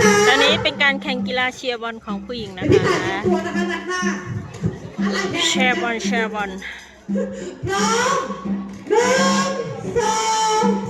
คะตอนนี้เป็นการแข่งกีฬาเชียร์บอลของผู้หญิงนะคะแน่ชร์บอลแชีร์บอล น้องหนึ่งสอง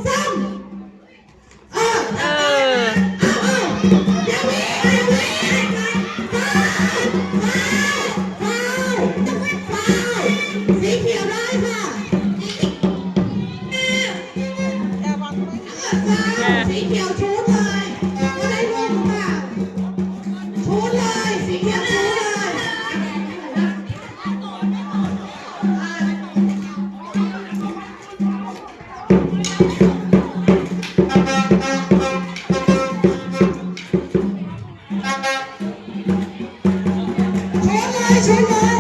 xuống ơi xuống ơi.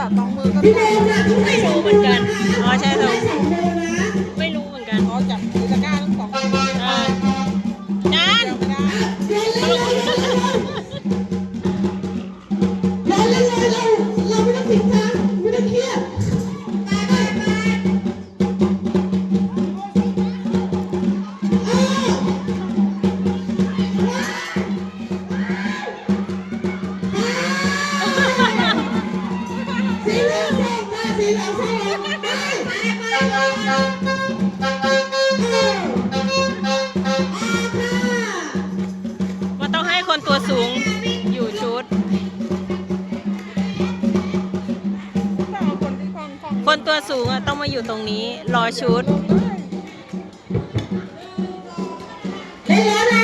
ตัดต้องมือก็พี่เบลนะทุกไม่รู้เหมือนกัน อ๋อใช่ถูก คนตัวสูงอะต้องมาอยู่ตรงนี้ รอชุด ได้แล้ว